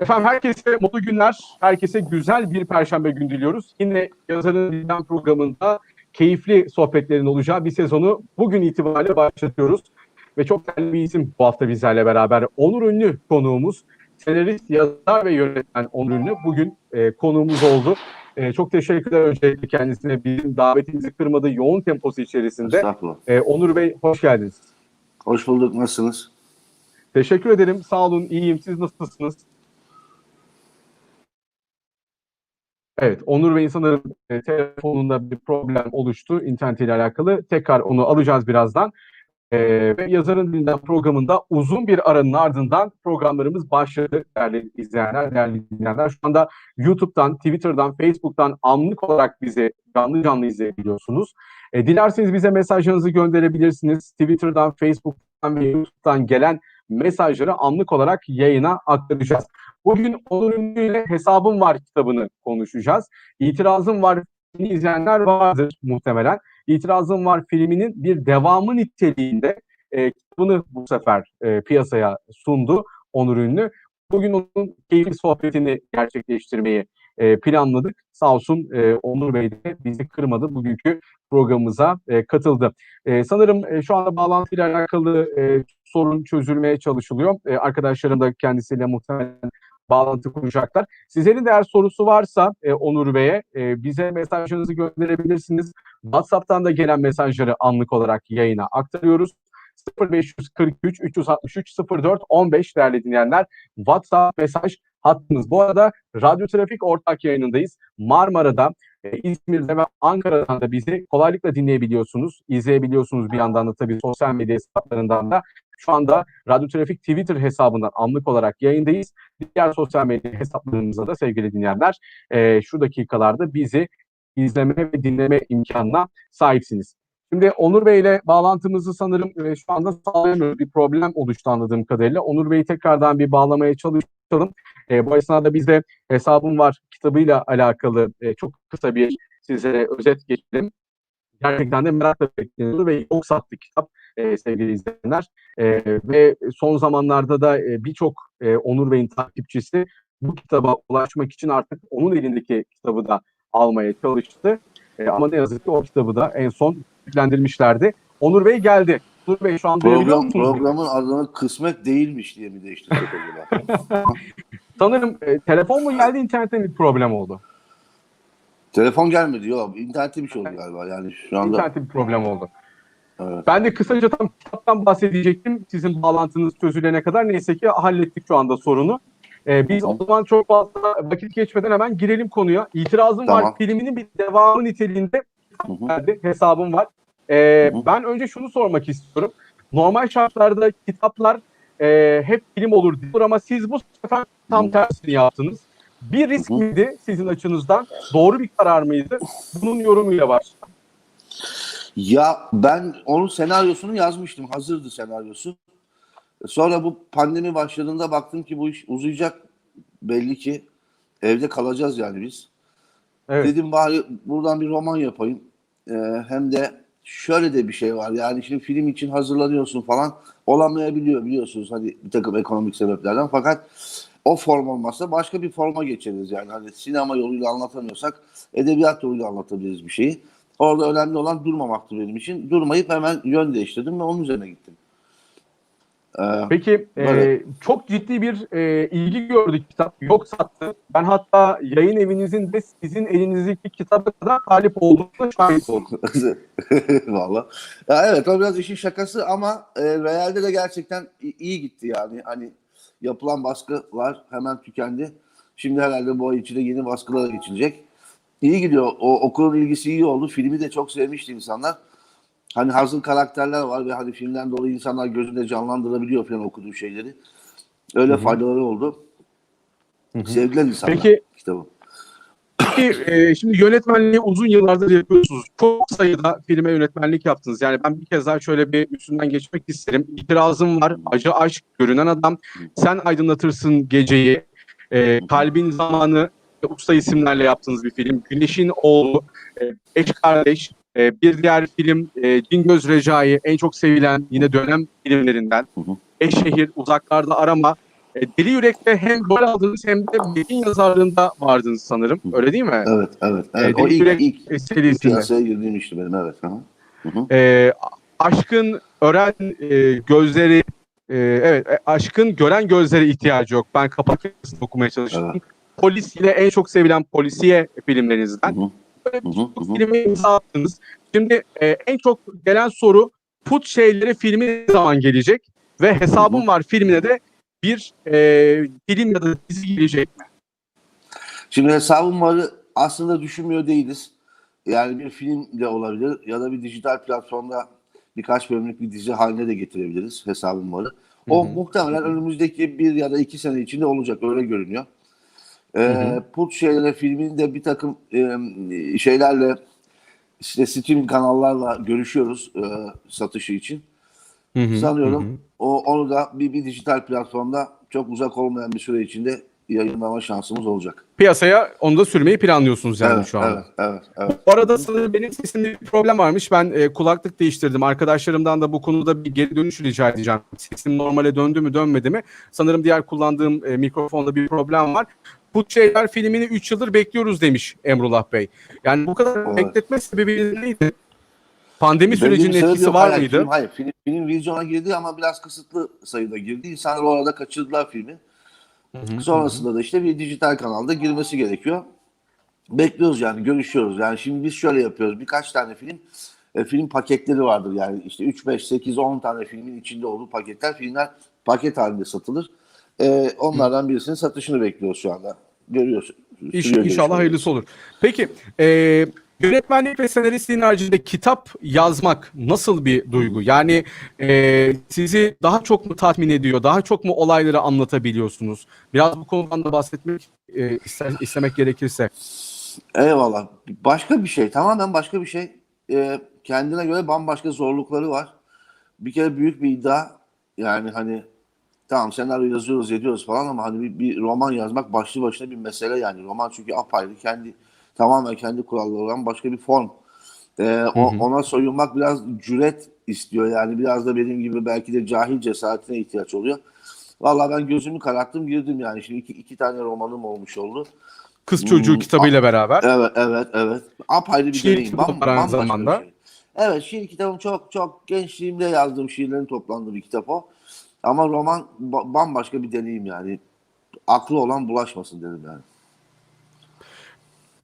Efendim herkese mutlu günler, herkese güzel bir perşembe gün diliyoruz. Yine yazarın Dilden programında keyifli sohbetlerin olacağı bir sezonu bugün itibariyle başlatıyoruz. Ve çok değerli bir isim bu hafta bizlerle beraber. Onur Ünlü konuğumuz, senarist, yazar ve yönetmen Onur Ünlü bugün e, konuğumuz oldu. E, çok teşekkürler öncelikle kendisine bizim davetimizi kırmadığı yoğun temposu içerisinde. E, Onur Bey hoş geldiniz. Hoş bulduk. Nasılsınız? Teşekkür ederim, sağ olun, iyiyim. Siz nasılsınız? Evet, Onur Bey'in sanırım e, telefonunda bir problem oluştu internetiyle alakalı. Tekrar onu alacağız birazdan. E, ve Yazarın Dilinden programında uzun bir aranın ardından programlarımız başladı değerli izleyenler, değerli dinleyenler. Şu anda YouTube'dan, Twitter'dan, Facebook'tan anlık olarak bizi canlı canlı izleyebiliyorsunuz. E, dilerseniz bize mesajlarınızı gönderebilirsiniz. Twitter'dan, Facebook'tan ve YouTube'dan gelen mesajları anlık olarak yayına aktaracağız. Bugün Onur Ünlü ile Hesabım Var kitabını konuşacağız. İtirazım Var filmini izleyenler vardır muhtemelen. İtirazım Var filminin bir devamı niteliğinde e, kitabını bu sefer e, piyasaya sundu Onur Ünlü. Bugün onun keyifli sohbetini gerçekleştirmeyi e, planladık. Sağ olsun e, Onur Bey de bizi kırmadı. Bugünkü programımıza e, katıldı. E, sanırım e, şu anda bağlantıyla alakalı e, sorun çözülmeye çalışılıyor. E, arkadaşlarım da kendisiyle muhtemelen bağlantı kuracaklar. Sizlerin de eğer sorusu varsa e, Onur Bey'e e, bize mesajlarınızı gönderebilirsiniz. WhatsApp'tan da gelen mesajları anlık olarak yayına aktarıyoruz. 0543 363 04 15 değerli dinleyenler. WhatsApp mesaj hattımız. Bu arada Radyo Trafik ortak yayınındayız. Marmara'da, e, İzmir'de ve Ankara'dan da bizi kolaylıkla dinleyebiliyorsunuz, izleyebiliyorsunuz bir yandan da tabii sosyal medya hesaplarından da. Şu anda Radyo Trafik Twitter hesabından anlık olarak yayındayız. Diğer sosyal medya hesaplarımıza da sevgili dinleyenler e, şu dakikalarda bizi izleme ve dinleme imkanına sahipsiniz. Şimdi Onur Bey ile bağlantımızı sanırım e, şu anda sağlayamıyoruz. Bir problem oluştu anladığım kadarıyla. Onur Bey'i tekrardan bir bağlamaya çalışalım. E, bu esnada bizde hesabım var kitabıyla alakalı e, çok kısa bir sizlere özet geçelim. Gerçekten de merakla bekleniyordu ve yok sattı kitap e, sevgili izleyenler. E, ve son zamanlarda da e, birçok e, Onur Bey'in takipçisi bu kitaba ulaşmak için artık onun elindeki kitabı da almaya çalıştı. E, ama ne yazık ki o kitabı da en son yüklendirmişlerdi. Onur Bey geldi. Onur Bey şu an Program, programın adını kısmet değilmiş diye mi değiştirsek acaba? Sanırım e, telefon mu geldi, internette bir problem oldu. Telefon gelmedi. Yok. İnternette bir şey oldu galiba. Yani şu anda. İnternette bir problem oldu. Evet. Ben de kısaca tam kitaptan bahsedecektim. Sizin bağlantınız çözülene kadar neyse ki hallettik şu anda sorunu. Ee, biz o zaman çok fazla vakit geçmeden hemen girelim konuya. İtirazım var Tamam. filminin bir devamı niteliğinde Hı hı. verdi. Hesabım var. Ee, ben önce şunu sormak istiyorum. Normal şartlarda kitaplar e, hep film olur diyor ama siz bu sefer tam Hı. tersini yaptınız. Bir risk Hı hı. miydi sizin açınızdan? Doğru bir karar mıydı? Bunun yorumuyla var. Ya ben onun senaryosunu yazmıştım. Hazırdı senaryosu. Sonra bu pandemi başladığında baktım ki bu iş uzayacak belli ki. Evde kalacağız yani biz. Evet. Dedim bari buradan bir roman yapayım. Ee, hem de şöyle de bir şey var. Yani şimdi film için hazırlanıyorsun falan. Olamayabiliyor biliyorsunuz hani bir takım ekonomik sebeplerden. Fakat o form olmazsa başka bir forma geçeriz yani. Hani sinema yoluyla anlatamıyorsak edebiyat yoluyla anlatabiliriz bir şeyi. Orada önemli olan durmamaktı benim için. Durmayıp hemen yön değiştirdim ve onun üzerine gittim. Ee, Peki e, çok ciddi bir e, ilgi gördük kitap. Yok sattı. Ben hatta yayın evinizin de sizin elinizdeki kitaba kadar talip olduğuna şahit oldum. Valla. Ya evet o biraz işin şakası ama e, realde de gerçekten iyi gitti yani. Hani yapılan baskılar hemen tükendi. Şimdi herhalde bu ay içinde yeni baskılara geçilecek. İyi gidiyor. O okulun ilgisi iyi oldu. Filmi de çok sevmişti insanlar. Hani hazır karakterler var ve hani filmden dolayı insanlar gözünde canlandırabiliyor falan okuduğu şeyleri. Öyle Hı hı. faydaları oldu. Sevdiler insanlar Peki- kitabı. Peki e, şimdi yönetmenliği uzun yıllardır yapıyorsunuz. Çok sayıda filme yönetmenlik yaptınız. Yani ben bir kez daha şöyle bir üstünden geçmek isterim. İtirazım var. Acı aşk, görünen adam. Sen aydınlatırsın geceyi. E, kalbin zamanı usta isimlerle yaptığınız bir film. Güneşin oğlu, e, Beş Kardeş, e, bir diğer film e, Cingöz Recai en çok sevilen yine dönem filmlerinden. Hı hı. Eşşehir, Uzaklarda Arama. e, Deli Yürek'te hem gol aldınız hem de metin yazarlığında vardınız sanırım. Öyle değil mi? Evet, evet. evet. Ee, o Deli ilk, Yürek ilk serisinde. piyasaya girdiğim işti benim, evet. Hı hı. E, aşkın ören e, gözleri e, evet aşkın gören gözlere ihtiyacı yok. Ben kapak okumaya çalıştım. Evet. Polis ile en çok sevilen polisiye filmlerinizden. Hı hı. Böyle Hı hı, hı hı. bir filme imza attınız. Şimdi e, en çok gelen soru Put Şeyleri filmi ne zaman gelecek? Ve Hesabım Var filmine de bir e, film ya da dizi gelecek mi? Şimdi hesabım varı aslında düşünmüyor değiliz. Yani bir film de olabilir ya da bir dijital platformda birkaç bölümlük bir dizi haline de getirebiliriz hesabım varı. O Hı hı. muhtemelen önümüzdeki bir ya da iki sene içinde olacak öyle görünüyor. Ee, hı. Put şeylere filmin de bir takım e, şeylerle işte streaming kanallarla görüşüyoruz e, satışı için. Sanıyorum o onu da bir, bir dijital platformda çok uzak olmayan bir süre içinde yayınlama şansımız olacak. Piyasaya onu da sürmeyi planlıyorsunuz yani evet, şu anda. evet, evet, evet. Bu arada sanırım benim sesimde bir problem varmış. Ben e, kulaklık değiştirdim. Arkadaşlarımdan da bu konuda bir geri dönüş rica edeceğim. Sesim normale döndü mü dönmedi mi? Sanırım diğer kullandığım e, mikrofonda bir problem var. Bu şeyler filmini 3 yıldır bekliyoruz demiş Emrullah Bey. Yani bu kadar Evet. bekletme sebebi neydi? Pandemi sürecinin etkisi var. Hayır, mıydı? Film, hayır, film, film vizyona girdi ama biraz kısıtlı sayıda girdi. İnsanlar o arada kaçırdılar filmi. Sonrasında da işte bir dijital kanalda girmesi gerekiyor. Bekliyoruz yani, görüşüyoruz. Yani şimdi biz şöyle yapıyoruz. Birkaç tane film, e, film paketleri vardır. Yani işte 3, 5, 8, 10 tane filmin içinde olduğu paketler. Filmler paket halinde satılır. E, onlardan birisinin satışını bekliyoruz şu anda. Görüyoruz. İş, inşallah hayırlısı olur. Peki e, yönetmenlik ve senaristliğin haricinde kitap yazmak nasıl bir duygu? Yani e, sizi daha çok mu tatmin ediyor? Daha çok mu olayları anlatabiliyorsunuz? Biraz bu konudan da bahsetmek e, ister, istemek gerekirse. Eyvallah. Başka bir şey. Tamamen başka bir şey. Ee, kendine göre bambaşka zorlukları var. Bir kere büyük bir iddia. Yani hani tamam senaryo yazıyoruz ediyoruz falan ama hani bir, bir roman yazmak başlı başına bir mesele yani. Roman çünkü apayrı kendi tamamen kendi kuralları olan başka bir form. Ee, Hı hı. ona soyunmak biraz cüret istiyor yani biraz da benim gibi belki de cahil cesaretine ihtiyaç oluyor. Vallahi ben gözümü kararttım girdim yani şimdi iki, iki tane romanım olmuş oldu. Kız çocuğu Hmm, kitabıyla beraber. Evet, evet, evet. Apayrı bir Şiir deneyim. kitabı bambaşka bir zamanda. şey. Evet, şiir kitabım çok çok gençliğimde yazdığım şiirlerin toplandığı bir kitap o. Ama roman ba- bambaşka bir deneyim yani. Aklı olan bulaşmasın dedim yani.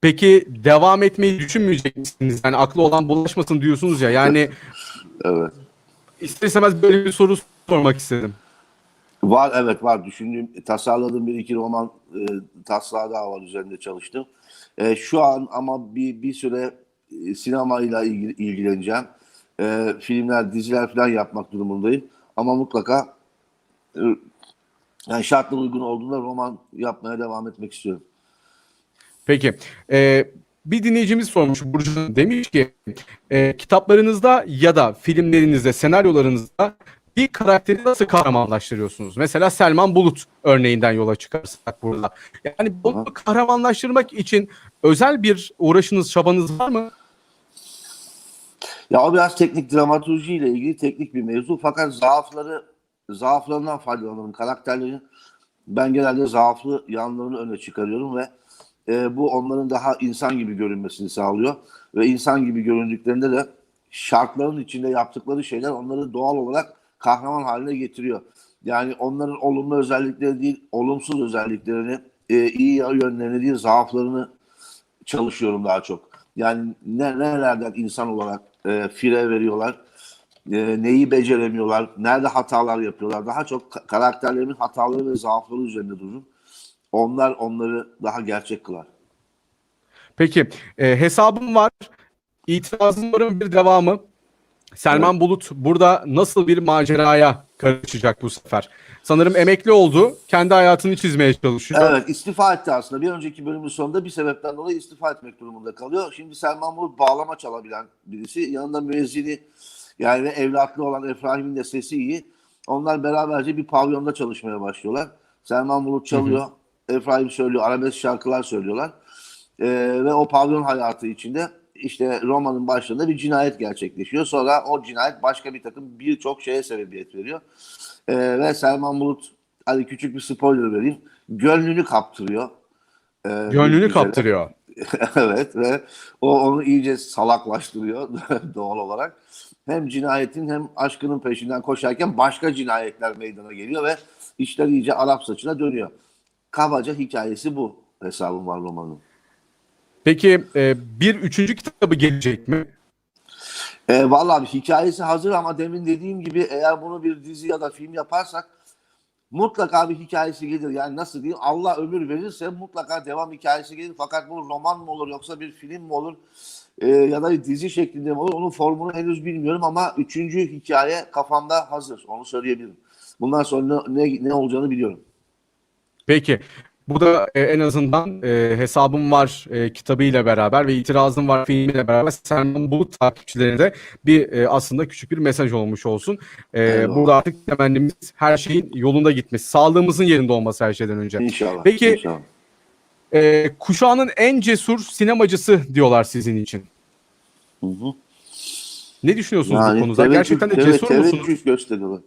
Peki devam etmeyi düşünmeyecek misiniz? Yani aklı olan bulaşmasın diyorsunuz ya. Yani Evet. ister istemez böyle bir soru sormak istedim. Var evet var. Düşündüğüm, tasarladığım bir iki roman e, taslağı daha var üzerinde çalıştım. E, şu an ama bir bir süre e, sinemayla ilgileneceğim. E, filmler, diziler falan yapmak durumundayım. Ama mutlaka yani şartlar uygun olduğunda roman yapmaya devam etmek istiyorum. Peki. Ee, bir dinleyicimiz sormuş Burcu demiş ki e, kitaplarınızda ya da filmlerinizde, senaryolarınızda bir karakteri nasıl kahramanlaştırıyorsunuz? Mesela Selman Bulut örneğinden yola çıkarsak burada. Yani bunu Aha. kahramanlaştırmak için özel bir uğraşınız, çabanız var mı? Ya o biraz teknik dramaturji ile ilgili teknik bir mevzu. Fakat zaafları zaaflarından faydalanırım. Karakterlerin ben genelde zaaflı yanlarını öne çıkarıyorum ve e, bu onların daha insan gibi görünmesini sağlıyor. Ve insan gibi göründüklerinde de şartların içinde yaptıkları şeyler onları doğal olarak kahraman haline getiriyor. Yani onların olumlu özellikleri değil, olumsuz özelliklerini, e, iyi yönlerini değil, zaaflarını çalışıyorum daha çok. Yani ne, nerelerden insan olarak e, fire veriyorlar, e, neyi beceremiyorlar, nerede hatalar yapıyorlar. Daha çok ka- karakterlerimin hataları ve zaafları üzerinde dururum. Onlar onları daha gerçek kılar. Peki e, hesabım var. İtirazım varın bir devamı. Selman Bulut burada nasıl bir maceraya karışacak bu sefer? Sanırım emekli oldu. Kendi hayatını çizmeye çalışıyor. Evet istifa etti aslında. Bir önceki bölümün sonunda bir sebepten dolayı istifa etmek durumunda kalıyor. Şimdi Selman Bulut bağlama çalabilen birisi. Yanında müezzini yani evlatlı olan Efraim'in de sesi iyi. Onlar beraberce bir pavyonda çalışmaya başlıyorlar. Selman Bulut çalıyor. Efraim söylüyor. Arabesk şarkılar söylüyorlar. Ee, ve o pavyon hayatı içinde işte romanın başlarında bir cinayet gerçekleşiyor. Sonra o cinayet başka bir takım birçok şeye sebebiyet veriyor. Ee, ve Selman Bulut hadi küçük bir spoiler vereyim. Gönlünü kaptırıyor. Ee, Gönlünü kaptırıyor. evet ve o onu iyice salaklaştırıyor doğal olarak. Hem cinayetin hem aşkının peşinden koşarken başka cinayetler meydana geliyor ve işler iyice Arap saçına dönüyor. Kabaca hikayesi bu hesabım var romanın. Peki e, bir üçüncü kitabı gelecek mi? E, vallahi hikayesi hazır ama demin dediğim gibi eğer bunu bir dizi ya da film yaparsak mutlaka bir hikayesi gelir. Yani nasıl diyeyim Allah ömür verirse mutlaka devam hikayesi gelir. Fakat bu roman mı olur yoksa bir film mi olur e, ya da bir dizi şeklinde mi olur onun formunu henüz bilmiyorum ama üçüncü hikaye kafamda hazır. Onu söyleyebilirim. Bundan sonra ne, ne olacağını biliyorum. Peki. Bu da e, en azından e, hesabım var e, kitabıyla beraber ve itirazım var filmiyle beraber Selman Bulut takipçilerine de bir e, aslında küçük bir mesaj olmuş olsun. E, burada artık temennimiz her şeyin yolunda gitmesi, sağlığımızın yerinde olması her şeyden önce. İnşallah. Peki, inşallah. E, kuşağının en cesur sinemacısı diyorlar sizin için. Hı hı. Ne düşünüyorsunuz bu Yani konuda? teveccüh- Gerçekten de cesur musunuz? teveccüh gösteriyorlar.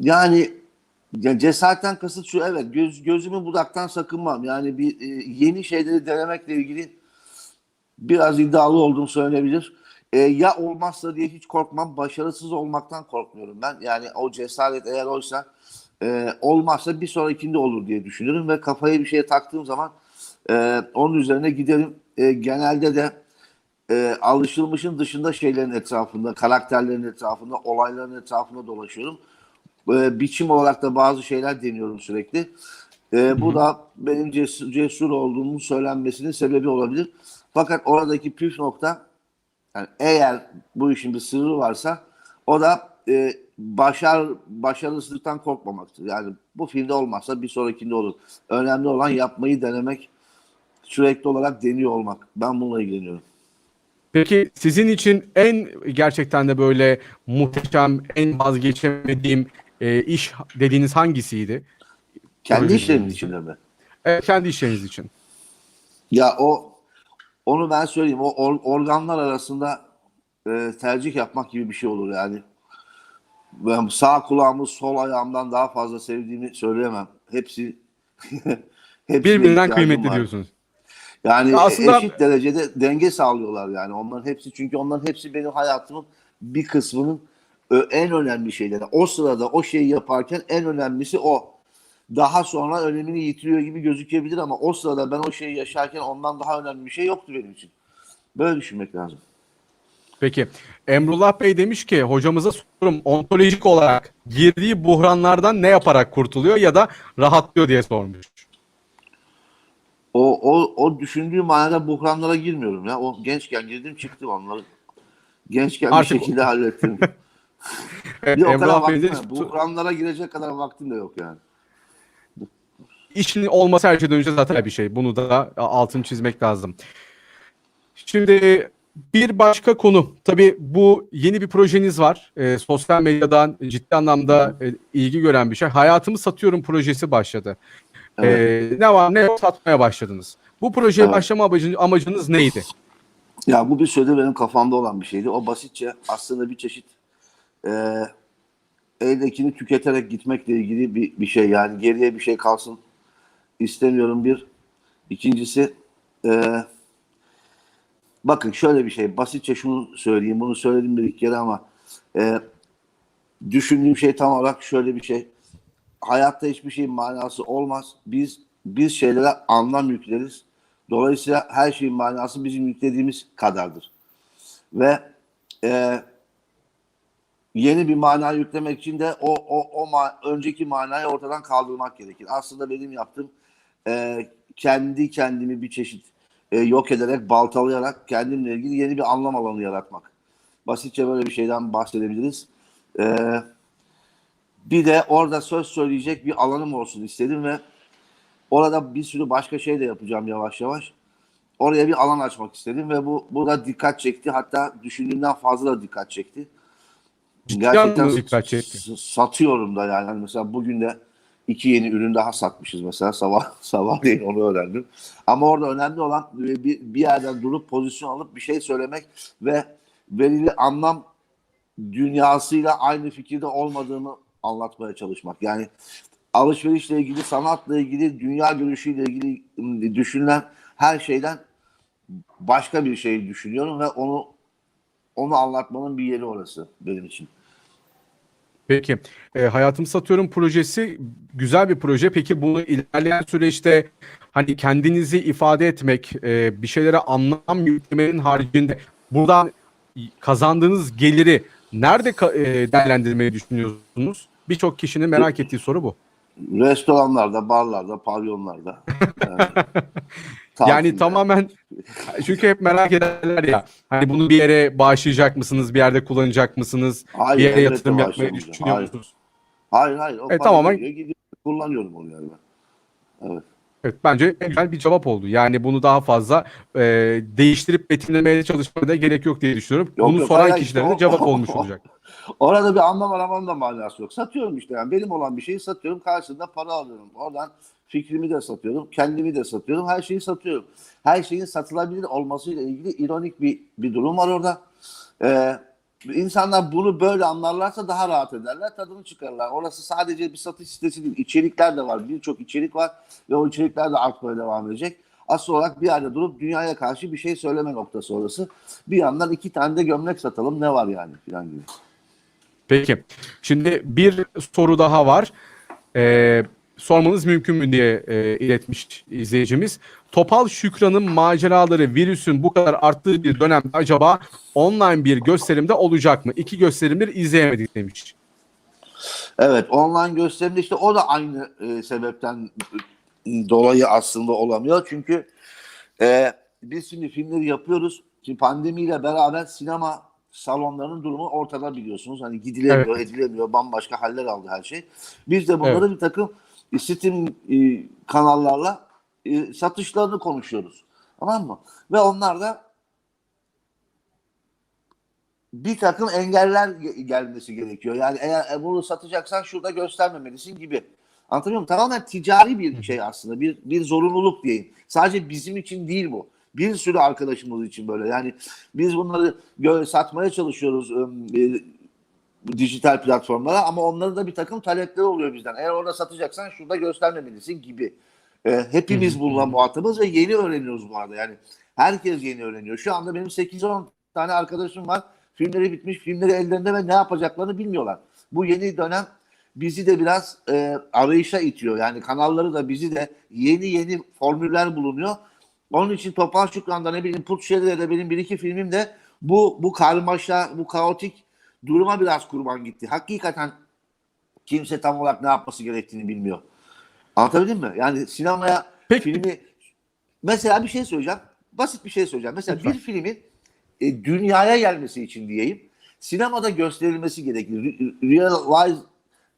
Yani ya cesaretten kasıt şu evet göz, gözümü budaktan sakınmam. Yani bir e, yeni şeyleri denemekle ilgili biraz iddialı olduğum söylenebilir. E, ya olmazsa diye hiç korkmam. Başarısız olmaktan korkmuyorum ben. Yani o cesaret eğer oysa e, olmazsa bir sonrakinde olur diye düşünürüm ve kafaya bir şeye taktığım zaman e, onun üzerine giderim. E, genelde de e, alışılmışın dışında şeylerin etrafında, karakterlerin etrafında, olayların etrafında dolaşıyorum. E, biçim olarak da bazı şeyler deniyorum sürekli. E, bu da benim cesur, cesur olduğumun söylenmesinin sebebi olabilir. Fakat oradaki püf nokta yani eğer bu işin bir sırrı varsa o da e, başar başarısızlıktan korkmamaktır. Yani bu filmde olmazsa bir sonrakinde olur. Önemli olan yapmayı denemek, sürekli olarak deniyor olmak. Ben bununla ilgileniyorum. Peki sizin için en gerçekten de böyle muhteşem, en vazgeçemediğim e, iş dediğiniz hangisiydi? Kendi değil. içinde mi? E, kendi işleriniz için. Ya o onu ben söyleyeyim. O or- organlar arasında e, tercih yapmak gibi bir şey olur yani. Ben sağ kulağımı sol ayağımdan daha fazla sevdiğimi söyleyemem. Hepsi Birbirinden kıymetli var. diyorsunuz. Yani Ya aslında- eşit derecede denge sağlıyorlar yani. Onların hepsi çünkü onların hepsi benim hayatımın bir kısmının en önemli şeyleri. O sırada o şeyi yaparken en önemlisi o. Daha sonra önemini yitiriyor gibi gözükebilir ama o sırada ben o şeyi yaşarken ondan daha önemli bir şey yoktu benim için. Böyle düşünmek lazım. Peki. Emrullah Bey demiş ki hocamıza sorum ontolojik olarak girdiği buhranlardan ne yaparak kurtuluyor ya da rahatlıyor diye sormuş. O, o, o düşündüğüm manada buhranlara girmiyorum ya. O gençken girdim çıktım onları. Gençken Artık- bir şekilde hallettim. Bir o kadar vaktim de. Buhranlara girecek kadar vaktim de yok yani. işin olması her şeyden önce zaten bir şey. Bunu da altını çizmek lazım. Şimdi bir başka konu. Tabii bu yeni bir projeniz var. Ee, sosyal medyadan ciddi anlamda e, ilgi gören bir şey. Hayatımı satıyorum projesi başladı. Ee, ne var ne yok satmaya başladınız. Bu projeye Evet. başlama amacın, amacınız neydi? Ya bu bir süredir benim kafamda olan bir şeydi. O basitçe aslında bir çeşit e, eldekini tüketerek gitmekle ilgili bir, bir şey. Yani geriye bir şey kalsın istemiyorum bir. İkincisi e, bakın şöyle bir şey. Basitçe şunu söyleyeyim. Bunu söyledim bir kere ama e, düşündüğüm şey tam olarak şöyle bir şey. Hayatta hiçbir şeyin manası olmaz. Biz biz şeylere anlam yükleriz. Dolayısıyla her şeyin manası bizim yüklediğimiz kadardır. Ve e, yeni bir mana yüklemek için de o, o, o ma- önceki manayı ortadan kaldırmak gerekir. Aslında benim yaptığım e, kendi kendimi bir çeşit e, yok ederek, baltalayarak kendimle ilgili yeni bir anlam alanı yaratmak. Basitçe böyle bir şeyden bahsedebiliriz. E, bir de orada söz söyleyecek bir alanım olsun istedim ve Orada bir sürü başka şey de yapacağım yavaş yavaş. Oraya bir alan açmak istedim ve bu bu da dikkat çekti. Hatta düşündüğümden fazla da dikkat çekti. anlamda dikkat çekti. satıyorum da yani. Hani mesela bugün de iki yeni ürün daha satmışız mesela sabah sabah değil onu öğrendim. Ama orada önemli olan bir, bir yerden durup pozisyon alıp bir şey söylemek ve verili anlam dünyasıyla aynı fikirde olmadığımı anlatmaya çalışmak. Yani alışverişle ilgili, sanatla ilgili, dünya görüşüyle ilgili düşünülen her şeyden başka bir şey düşünüyorum ve onu onu anlatmanın bir yeri orası benim için. Peki. E, Hayatımı Satıyorum projesi güzel bir proje. Peki bunu ilerleyen süreçte hani kendinizi ifade etmek, e, bir şeylere anlam yüklemenin haricinde buradan kazandığınız geliri nerede ka- e, değerlendirmeyi düşünüyorsunuz? Birçok kişinin merak ettiği soru bu. Restoranlarda, barlarda, pavyonlarda. Yani, Yani tatilde. tamamen çünkü hep merak ederler ya. Hani bunu bir yere bağışlayacak mısınız? Bir yerde kullanacak mısınız? Hayır, bir yere yatırım yapmayı düşünüyor Hayır. musunuz? Hayır hayır. O E, tamamen- gidiyor. Kullanıyorum onu yani ben. Evet bence en güzel bir cevap oldu. Yani bunu daha fazla e, değiştirip betimlemeye çalışmaya da gerek yok diye düşünüyorum. Yok, bunu yok, soran kişilere işte de cevap olmuş olacak. Orada bir anlam aramanın da manası yok. Satıyorum işte yani. Benim olan bir şeyi satıyorum. Karşılığında para alıyorum. Oradan fikrimi de satıyorum. Kendimi de satıyorum. Her şeyi satıyorum. Her şeyin satılabilir olmasıyla ilgili ironik bir, bir durum var orada. Ee, insanlar bunu böyle anlarlarsa daha rahat ederler. Tadını çıkarırlar. Orası sadece bir satış sitesi değil. İçerikler de var. Birçok içerik var. Ve o içerikler de artmaya devam edecek. Asıl olarak bir yerde durup dünyaya karşı bir şey söyleme noktası orası. Bir yandan iki tane de gömlek satalım. Ne var yani filan gibi. Peki. Şimdi bir soru daha var. E, sormanız mümkün mü diye e, iletmiş izleyicimiz. Topal Şükran'ın maceraları virüsün bu kadar arttığı bir dönemde acaba online bir gösterimde olacak mı? İki gösterimdir izleyemedik demiş. Evet online gösterimde işte o da aynı e, sebepten dolayı aslında olamıyor. Çünkü e, biz şimdi filmleri yapıyoruz. Şimdi pandemiyle beraber sinema salonlarının durumu ortada biliyorsunuz. Hani gidilemiyor, edilemiyor, bambaşka haller aldı her şey. Biz de bunları bir takım e, Steam e, kanallarla e, satışlarını konuşuyoruz. Tamam mı? Ve onlar da bir takım engeller ge- gelmesi gerekiyor. Yani eğer e, bunu satacaksan şurada göstermemelisin gibi. Anlatabiliyor muyum? Tamamen ticari bir şey aslında. Bir, bir zorunluluk diyeyim. Sadece bizim için değil bu. Bir sürü arkadaşımız için böyle. Yani biz bunları satmaya çalışıyoruz e, dijital platformlara ama onların da bir takım talepleri oluyor bizden. Eğer orada satacaksan şurada göstermemelisin gibi. E, hepimiz bununla muhatabız ve yeni öğreniyoruz bu arada. Yani herkes yeni öğreniyor. Şu anda benim 8-10 tane arkadaşım var. Filmleri bitmiş, filmleri ellerinde ve ne yapacaklarını bilmiyorlar. Bu yeni dönem bizi de biraz e, arayışa itiyor. Yani kanalları da bizi de yeni yeni formüller bulunuyor. Onun için Topal Şükran'da ne bileyim Putşehir'de de benim bir iki filmim de bu bu karmaşa, bu kaotik duruma biraz kurban gitti. Hakikaten kimse tam olarak ne yapması gerektiğini bilmiyor. Anlatabildim mi? Yani sinemaya Peki. filmi mesela bir şey söyleyeceğim. Basit bir şey söyleyeceğim. Mesela Lütfen. bir filmin e, dünyaya gelmesi için diyeyim sinemada gösterilmesi gerekir. Re- Realize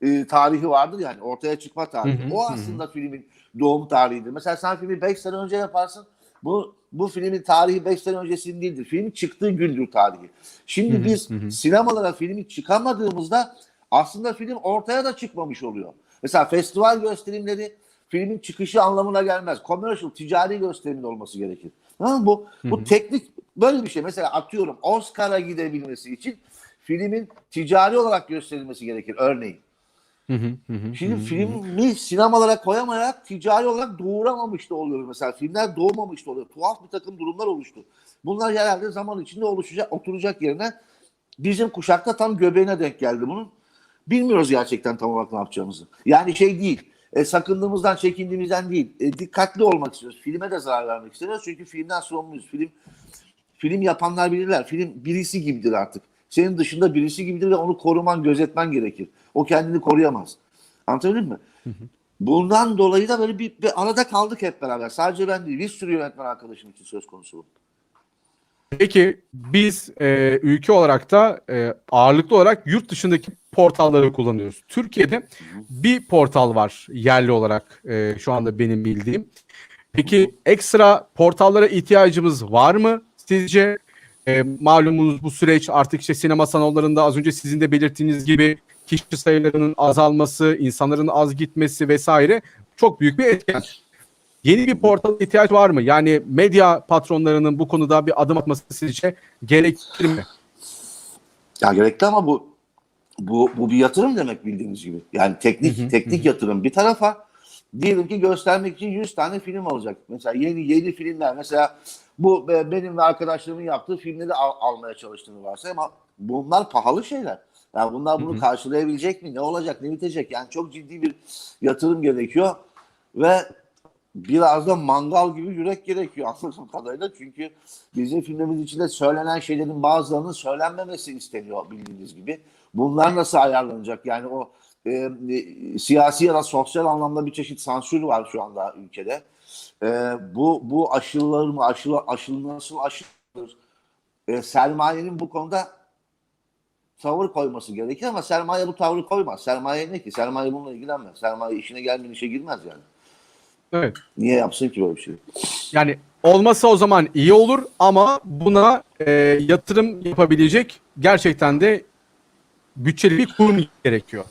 e, tarihi vardır yani ortaya çıkma tarihi. Hı hı, o hı hı. aslında filmin doğum tarihidir. Mesela sen filmi 5 sene önce yaparsın. Bu bu filmin tarihi 5 sene öncesinin değildir. Filmin çıktığı gündür tarihi. Şimdi Hı hı, biz hı. sinemalara filmi çıkamadığımızda aslında film ortaya da çıkmamış oluyor. Mesela festival gösterimleri filmin çıkışı anlamına gelmez. Commercial, ticari gösterimin olması gerekir. Mı? Bu, bu teknik böyle bir şey. Mesela atıyorum Oscar'a gidebilmesi için filmin ticari olarak gösterilmesi gerekir örneğin. Hı hı, hı hı, Şimdi filmi sinemalara koyamayarak ticari olarak doğuramamış da oluyor mesela. Filmler doğmamış da oluyor. Tuhaf bir takım durumlar oluştu. Bunlar herhalde zaman içinde oluşacak, oturacak yerine bizim kuşakta tam göbeğine denk geldi bunun. Bilmiyoruz gerçekten tam olarak ne yapacağımızı. Yani şey değil, e, sakındığımızdan, çekindiğimizden değil. E, dikkatli olmak istiyoruz. Filme de zarar vermek istemiyoruz. Çünkü filmden sorumluyuz. Film film yapanlar bilirler. Film birisi gibidir artık. Senin dışında birisi gibidir ve onu koruman, gözetmen gerekir. O kendini koruyamaz. Anlatabildim mi? Bundan dolayı da böyle bir, bir arada kaldık hep beraber. Sadece ben değil, bir sürü yönetmen arkadaşım için söz konusu bu. Peki biz e, ülke olarak da e, ağırlıklı olarak yurt dışındaki portalları kullanıyoruz. Türkiye'de bir portal var yerli olarak e, şu anda benim bildiğim. Peki ekstra portallara ihtiyacımız var mı sizce? E, malumunuz bu süreç artık işte sinema salonlarında az önce sizin de belirttiğiniz gibi kişi sayılarının azalması, insanların az gitmesi vesaire çok büyük bir etken. Yeni bir portala ihtiyaç var mı? Yani medya patronlarının bu konuda bir adım atması sizce gerekir mi? Ya gerekli ama bu bu bu bir yatırım demek bildiğiniz gibi. Yani teknik Hı hı, teknik yatırım bir tarafa diyelim ki göstermek için 100 tane film alacak. Mesela yeni yeni filmler mesela bu benim ve arkadaşlarımın yaptığı filmleri al- almaya çalıştığını varsa ama bunlar pahalı şeyler. Yani bunlar bunu Hı hı. karşılayabilecek mi? Ne olacak? Ne bitecek? Yani çok ciddi bir yatırım gerekiyor ve biraz da mangal gibi yürek gerekiyor anladığım kadarıyla. Çünkü bizim filmimiz içinde söylenen şeylerin bazılarının söylenmemesi isteniyor bildiğiniz gibi. Bunlar nasıl ayarlanacak? Yani o e, e, siyasi ya da sosyal anlamda bir çeşit sansür var şu anda ülkede. E, bu bu aşılar mı aşılı aşılı nasıl aşılır? E, sermayenin bu konuda tavır koyması gerekir ama sermaye bu tavrı koymaz. Sermaye ne ki? Sermaye bununla ilgilenmez. Sermaye işine gelmeyen işe girmez yani. Evet. Niye yapsın ki böyle bir şey? Yani olmasa o zaman iyi olur ama buna e, yatırım yapabilecek gerçekten de bütçeli bir kurum gerekiyor.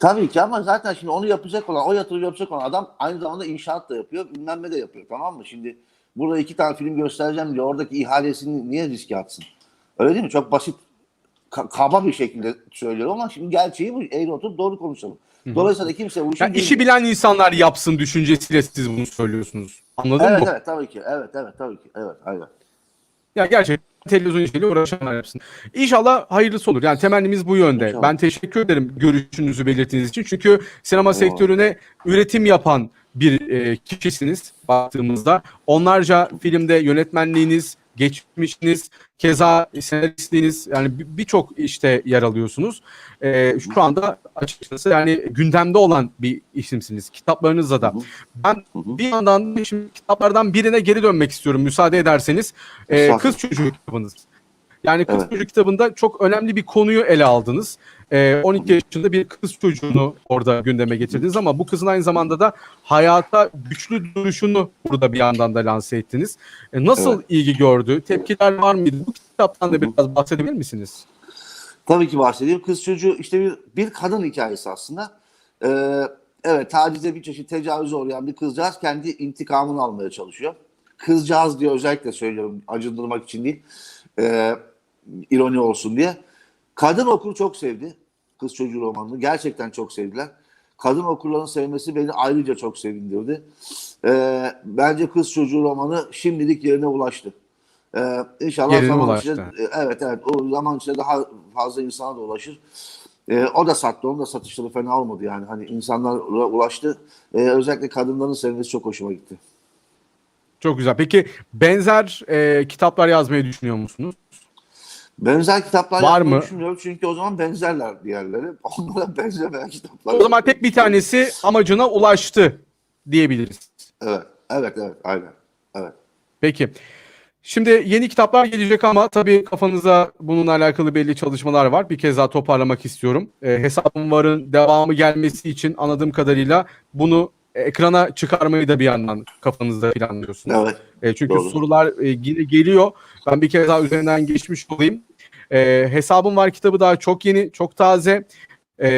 Tabii ki ama zaten şimdi onu yapacak olan, o yatırım yapacak olan adam aynı zamanda inşaat da yapıyor, bilmem ne de yapıyor tamam mı? Şimdi burada iki tane film göstereceğim diye oradaki ihalesini niye riske atsın? Öyle değil mi? Çok basit, ka- kaba bir şekilde söylüyorum ama şimdi gerçeği bu. Eğri oturup doğru konuşalım. Dolayısıyla kimse bu işin... Yani işi bilen insanlar yapsın düşüncesiyle siz bunu söylüyorsunuz. Anladın Evet mı? evet tabii ki. Evet evet tabii ki. Evet aynen. Ya gerçekten televizyon işiyle uğraşanlar yapsın. İnşallah hayırlısı olur. Yani temennimiz bu yönde. İnşallah. Ben teşekkür ederim görüşünüzü belirttiğiniz için. Çünkü sinema sektörüne üretim yapan bir e, kişisiniz baktığımızda. Onlarca filmde yönetmenliğiniz, geçmişiniz, keza senaristliğiniz yani bir- birçok işte yer alıyorsunuz. E, şu anda açıkçası yani gündemde olan bir isimsiniz. Kitaplarınızla da. Ben bir yandan da şimdi kitaplardan birine geri dönmek istiyorum müsaade ederseniz. Estağfurullah. Kız Çocuğu kitabınız. Yani Kız Evet. Çocuğu kitabında çok önemli bir konuyu ele aldınız. Ee, 12 yaşında bir kız çocuğunu orada gündeme getirdiniz ama bu kızın aynı zamanda da hayata güçlü duruşunu burada bir yandan da lanse ettiniz. Ee, nasıl Evet. ilgi gördü? Tepkiler var mıydı? Bu kitaptan da biraz bahsedebilir misiniz? Tabii ki bahsedeyim. Kız çocuğu işte bir, bir kadın hikayesi aslında. Ee, evet tacize bir çeşit tecavüze uğrayan bir kızcağız kendi intikamını almaya çalışıyor. Kızcağız diye özellikle söylüyorum acındırmak için değil. Ee, ironi olsun diye. Kadın okur çok sevdi. Kız çocuğu romanını. Gerçekten çok sevdiler. Kadın okurların sevmesi beni ayrıca çok sevindirdi. Ee, bence Kız Çocuğu romanı şimdilik yerine ulaştı. Ee, inşallah Yerine zaman ulaştı. içinde, e, evet evet o zaman içinde daha fazla insana da ulaşır. Ee, o da sattı, onun da satışları fena olmadı yani. Hani insanlara ulaştı. Ee, özellikle kadınların sevmesi çok hoşuma gitti. Çok güzel. Peki benzer e, kitaplar yazmayı düşünüyor musunuz? Benzer kitaplar Var mı? düşünmüyorum çünkü o zaman benzerler diğerleri. Onlara benzemeyen kitaplar. O zaman tek bir tanesi amacına ulaştı diyebiliriz. Evet, evet, evet, aynen. Evet. Peki. Şimdi yeni kitaplar gelecek ama tabii kafanıza bununla alakalı belli çalışmalar var. Bir kez daha toparlamak istiyorum. E, hesabım varın devamı gelmesi için anladığım kadarıyla bunu ekrana çıkarmayı da bir yandan kafanızda planlıyorsunuz. Evet. E, çünkü Doğru. sorular e, yine geliyor. Ben bir kez daha üzerinden geçmiş olayım. E, hesabım var kitabı daha çok yeni, çok taze E,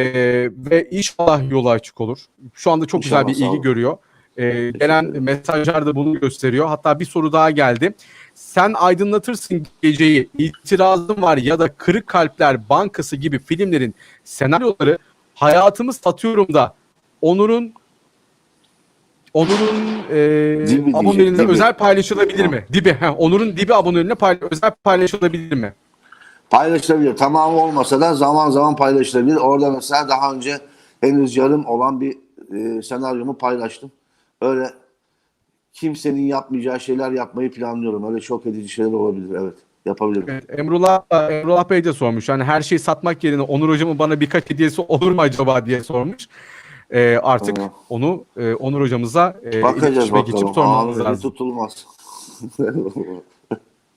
ve inşallah yolu açık olur. Şu anda çok İnşallah, güzel bir ilgi görüyor. E, gelen mesajlar da bunu gösteriyor. Hatta bir soru daha geldi. Sen aydınlatırsın geceyi, itirazım var ya da Kırık Kalpler Bankası gibi filmlerin senaryoları hayatımı satıyorum da Onur'un Onur'un e, dibi. özel paylaşılabilir mi? Dibi. Heh, Onur'un dibi abonelerine pay- özel paylaşılabilir mi? Paylaşılabilir. Tamamı olmasa da zaman zaman paylaşılabilir. Orada mesela daha önce henüz yarım olan bir e, senaryomu paylaştım. Öyle kimsenin yapmayacağı şeyler yapmayı planlıyorum. Öyle şok edici şeyler olabilir. Evet. Yapabilirim. Evet, Emrullah, Emrullah Bey de sormuş. Yani her şeyi satmak yerine Onur hocamın bana birkaç hediyesi olur mu acaba diye sormuş. E, artık Tamam. onu e, Onur hocamıza e, Bakacağız iletişime geçip sormamız lazım. tutulmaz.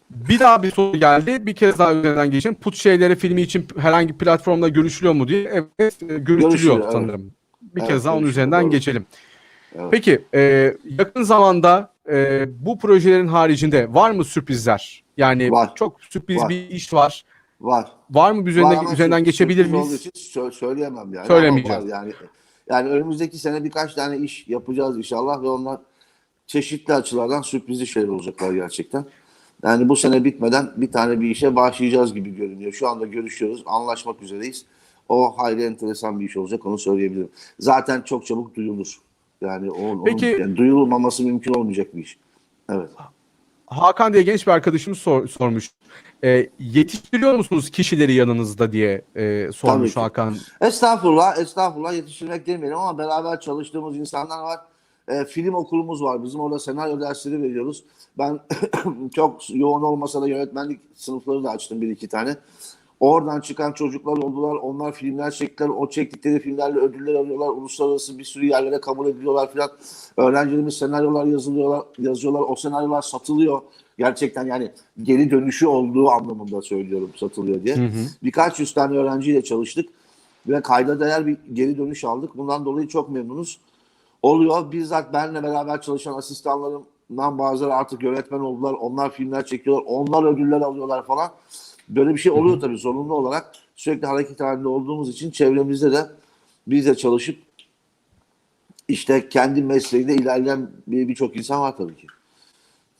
Bir daha bir soru geldi. Bir kez daha üzerinden geçeyim. Put şeyleri filmi için herhangi platformda görüşülüyor mu diye. Evet, e, görüşülüyor Görüşülüyor, evet. sanırım. Bir Evet, kez daha onun üzerinden doğru. geçelim. Evet. Peki, e, yakın zamanda e, bu projelerin haricinde var mı sürprizler? Yani Var. çok sürpriz Var. bir iş var. Var. Var mı üzerinden, Var üzerinden geçebilir miyiz? için sö- söyleyemem yani. Söylemeyeceğim. Yani yani önümüzdeki sene birkaç tane iş yapacağız inşallah ve onlar çeşitli açılardan sürprizli şeyler olacaklar gerçekten. Yani bu sene bitmeden bir tane bir işe başlayacağız gibi görünüyor. Şu anda görüşüyoruz, anlaşmak üzereyiz. O hayli enteresan bir iş olacak onu söyleyebilirim. Zaten çok çabuk duyulur. Yani onun- Peki- yani duyulmaması mümkün olmayacak bir iş. Evet. Hakan diye genç bir arkadaşımız sor- sormuş. E, yetiştiriyor musunuz kişileri yanınızda diye e, sormuş ki. Hakan. Estağfurullah, estağfurullah yetiştirmek demeyelim ama beraber çalıştığımız insanlar var. E, film okulumuz var. Bizim orada senaryo dersleri veriyoruz. Ben çok yoğun olmasa da yönetmenlik sınıfları da açtım bir iki tane. Oradan çıkan çocuklar oldular. Onlar filmler çektiler. O çektikleri filmlerle ödüller alıyorlar. Uluslararası bir sürü yerlere kabul ediliyorlar filan. Öğrencilerimiz senaryolar yazılıyorlar, yazıyorlar. O senaryolar satılıyor. Gerçekten yani geri dönüşü olduğu anlamında söylüyorum satılıyor diye. Birkaç yüz tane öğrenciyle çalıştık ve kayda değer bir geri dönüş aldık. Bundan dolayı çok memnunuz. Oluyor. Bizzat benimle beraber çalışan asistanlarımdan bazıları artık yönetmen oldular. Onlar filmler çekiyorlar. Onlar ödüller alıyorlar falan. Böyle bir şey oluyor tabii zorunlu olarak. Sürekli hareket halinde olduğumuz için çevremizde de biz de çalışıp işte kendi mesleğinde ilerleyen bir- birçok insan var tabii ki.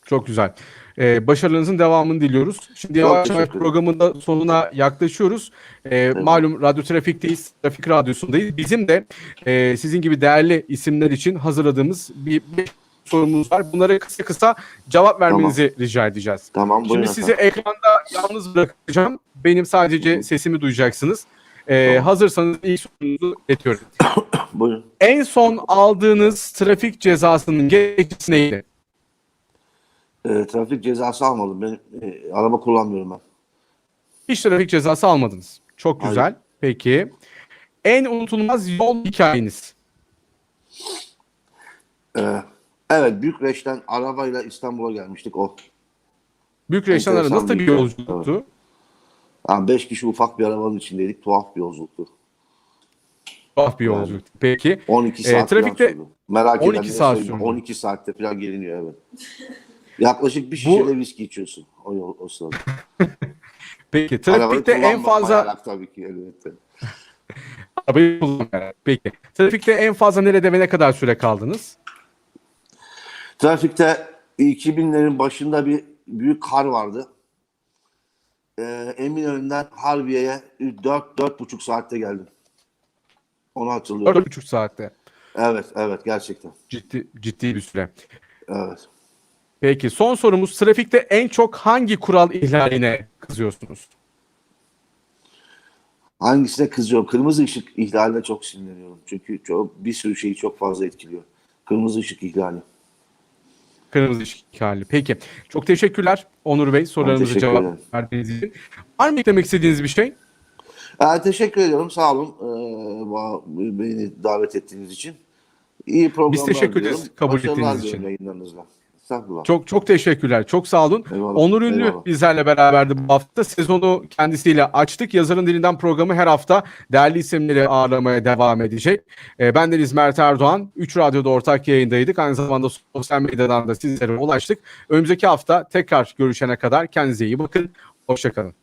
Çok güzel. Ee, başarılarınızın devamını diliyoruz. Şimdi Çok yavaş yavaş programın da sonuna yaklaşıyoruz. Ee, Malum Radyo Trafik'teyiz, Trafik Radyosu'ndayız. Bizim de e, sizin gibi değerli isimler için hazırladığımız bir, bir sorumuz var. Bunlara kısa kısa cevap vermenizi rica edeceğiz. Tamam buyurun Şimdi sizi ekranda yalnız bırakacağım. Benim sadece sesimi duyacaksınız. Ee, Tamam. Hazırsanız ilk sorunuzu iletiyorum. Buyurun. En son aldığınız trafik cezasının gerekçesi neydi? Ee, trafik cezası almadım. Ben e, araba kullanmıyorum ben. Hiç trafik cezası almadınız. Çok Hayır. güzel. Peki. En unutulmaz yol hikayeniz. Ee, evet Bükreş'ten arabayla İstanbul'a gelmiştik o. Bükreş'ten ara Enteresan nasıl bir yolculuktu? Yani beş kişi ufak bir arabanın içindeydik. Tuhaf bir yolculuktu. Tuhaf bir yolculuk. Peki. 12 Ee, saat trafikte- falan sürdü. Merak 12 edenlere saat sürdü. 12 saatte falan geliniyor evet. Yaklaşık bir şişede viski içiyorsun o, yol, o sırada. Peki. Trafikte en fazla tabii ki elbette. arabayı. Peki. Trafikte en fazla nerede ve ne kadar süre kaldınız? Trafikte 2000'lerin başında bir büyük kar vardı. Ee, Eminönü'nden Harbiye'ye 4-4,5 saatte geldim. Onu hatırlıyorum. 4,5 saatte. Evet, evet gerçekten. Ciddi ciddi bir süre. Evet. Peki son sorumuz trafikte en çok hangi kural ihlaline kızıyorsunuz? Hangisine kızıyorum? Kırmızı ışık ihlaline çok sinirleniyorum. Çünkü çok, bir sürü şeyi çok fazla etkiliyor. Kırmızı ışık ihlali. Kırmızı ışık ihlali. Peki. Çok teşekkürler Onur Bey sorularımıza teşekkür cevap ederim. verdiğiniz için. Var mı eklemek istediğiniz bir şey? Ee, teşekkür ediyorum. Sağ olun. Ee, beni davet ettiğiniz için. İyi programlar Biz teşekkür ederiz kabul ettiğiniz için. Yayınlarınızla. Estağfurullah. Çok çok teşekkürler. Çok sağ olun. Eyvallah, Onur Ünlü eyvallah. bizlerle beraberdi bu hafta. Sezonu kendisiyle açtık. Yazarın Dilinden programı her hafta değerli isimleri ağırlamaya devam edecek. Ee, ben Deniz Mert Erdoğan. 3 Radyo'da ortak yayındaydık. Aynı zamanda sosyal medyadan da sizlere ulaştık. Önümüzdeki hafta tekrar görüşene kadar kendinize iyi bakın. Hoşçakalın.